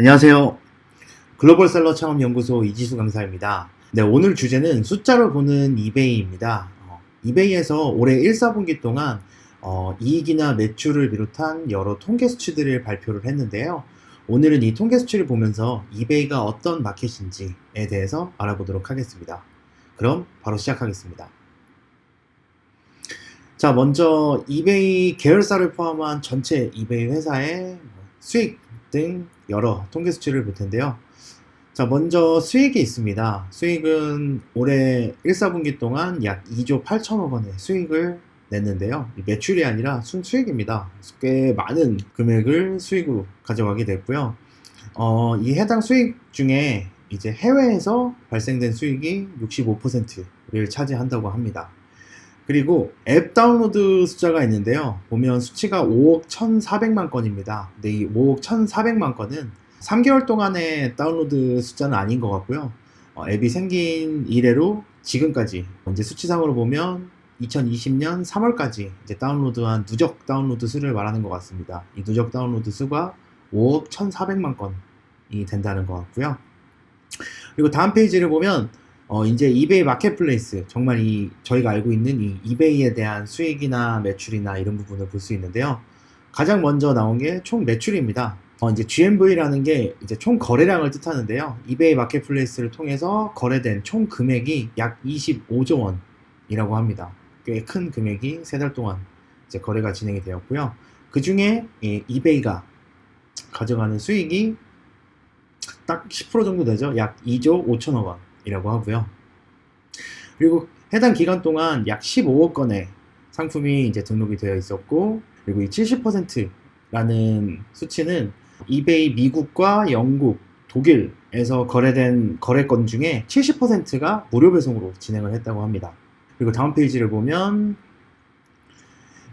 안녕하세요. 글로벌 셀러 창업 연구소 이지수 강사입니다. 네, 오늘 주제는 숫자로 보는 이베이입니다. 어, 이베이에서 올해 1, 4분기 동안 어, 이익이나 매출을 비롯한 여러 통계 수치들을 발표를 했는데요. 오늘은 이 통계 수치를 보면서 이베이가 어떤 마켓인지에 대해서 알아보도록 하겠습니다. 그럼 바로 시작하겠습니다. 자, 먼저 이베이 계열사를 포함한 전체 이베이 회사의 수익 등 여러 통계 수치를 볼 텐데요. 자, 먼저 수익이 있습니다. 수익은 올해 1, 4분기 동안 약 2조 8천억 원의 수익을 냈는데요. 이 매출이 아니라 순수익입니다. 꽤 많은 금액을 수익으로 가져가게 됐고요. 어, 이 해당 수익 중에 이제 해외에서 발생된 수익이 65%를 차지한다고 합니다. 그리고 앱 다운로드 숫자가 있는데요. 보면 수치가 5억 1,400만 건입니다. 근데 이 5억 1,400만 건은 3개월 동안의 다운로드 숫자는 아닌 것 같고요. 어, 앱이 생긴 이래로 지금까지 이제 수치상으로 보면 2020년 3월까지 이제 다운로드한 누적 다운로드 수를 말하는 것 같습니다. 이 누적 다운로드 수가 5억 1,400만 건이 된다는 것 같고요. 그리고 다음 페이지를 보면 어, 이제 이베이 마켓플레이스, 정말 이, 저희가 알고 있는 이 이베이에 대한 수익이나 매출이나 이런 부분을 볼 수 있는데요. 가장 먼저 나온 게 총 매출입니다. 어, 이제 GMV라는 게 이제 총 거래량을 뜻하는데요. 이베이 마켓플레이스를 통해서 거래된 총 금액이 약 25조 원이라고 합니다. 꽤 큰 금액이 세 달 동안 이제 거래가 진행이 되었고요. 그 중에 이 이베이가 가져가는 수익이 딱 10% 정도 되죠. 약 2조 5천억 원. 이라고 하고요. 그리고 해당 기간 동안 약 15억 건의 상품이 이제 등록이 되어 있었고, 그리고 이 70%라는 수치는 이베이 미국과 영국, 독일에서 거래된 거래건 중에 70%가 무료 배송으로 진행을 했다고 합니다. 그리고 다음 페이지를 보면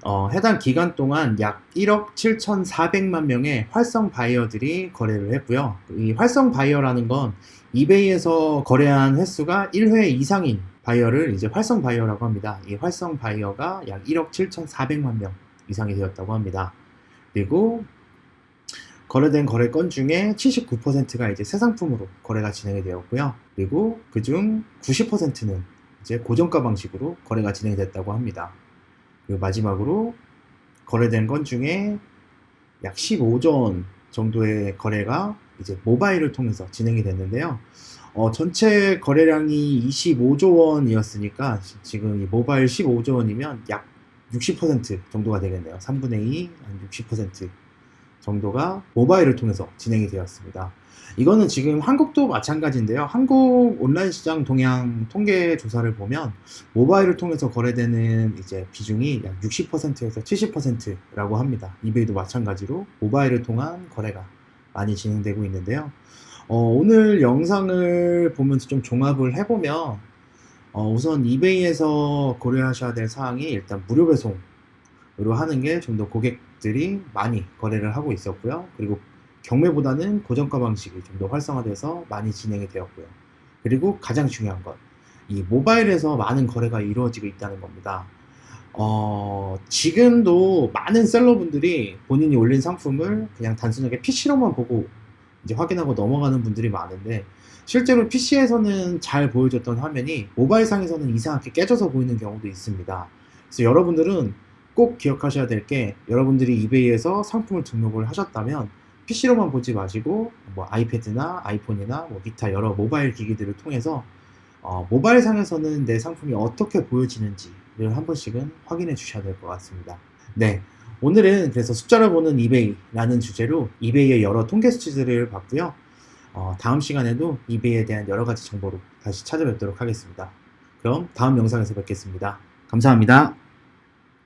어, 해당 기간 동안 약 1억 7,400만 명의 활성 바이어들이 거래를 했고요. 이 활성 바이어라는 건 이베이에서 거래한 횟수가 1회 이상인 바이어를 이제 활성 바이어라고 합니다. 이 활성 바이어가 약 1억 7,400만 명 이상이 되었다고 합니다. 그리고 거래된 거래 건 중에 79%가 이제 새 상품으로 거래가 진행이 되었고요. 그리고 그중 90%는 이제 고정가 방식으로 거래가 진행이 됐다고 합니다. 그리고 마지막으로 거래된 건 중에 약 15조 원 정도의 거래가 이제 모바일을 통해서 진행이 됐는데요. 어, 전체 거래량이 25조 원이었으니까 지금 이 모바일 15조 원이면 약 60% 정도가 되겠네요. 3분의 2, 한 60% 정도가 모바일을 통해서 진행이 되었습니다. 이거는 지금 한국도 마찬가지인데요. 한국 온라인 시장 동향 통계 조사를 보면 모바일을 통해서 거래되는 이제 비중이 약 60%에서 70%라고 합니다. 이베이도 마찬가지로 모바일을 통한 거래가 많이 진행되고 있는데요. 어, 오늘 영상을 보면서 좀 종합을 해보면 어, 우선 이베이에서 고려하셔야 될 사항이 일단 무료 배송으 로 하는 게 좀 더 고객들이 많이 거래를 하고 있었고요. 그리고 경매보다는 고정가 방식이 좀 더 활성화돼서 많이 진행이 되었고요. 그리고 가장 중요한 건 이 모바일에서 많은 거래가 이루어지고 있다는 겁니다. 어, 지금도 많은 셀러분들이 본인이 올린 상품을 그냥 단순하게 PC로만 보고 이제 확인하고 넘어가는 분들이 많은데 실제로 PC에서는 잘 보여줬던 화면이 모바일상에서는 이상하게 깨져서 보이는 경우도 있습니다. 그래서 여러분들은 꼭 기억하셔야 될 게 여러분들이 이베이에서 상품을 등록을 하셨다면 PC로만 보지 마시고 뭐 아이패드나 아이폰이나 뭐 기타 여러 모바일 기기들을 통해서 어, 모바일 상에서는 내 상품이 어떻게 보여지는지를 한 번씩은 확인해 주셔야 될 것 같습니다. 네. 오늘은 그래서 숫자를 보는 이베이라는 주제로 이베이의 여러 통계 수치들을 봤고요. 어, 다음 시간에도 이베이에 대한 여러 가지 정보로 다시 찾아뵙도록 하겠습니다. 그럼 다음 영상에서 뵙겠습니다. 감사합니다.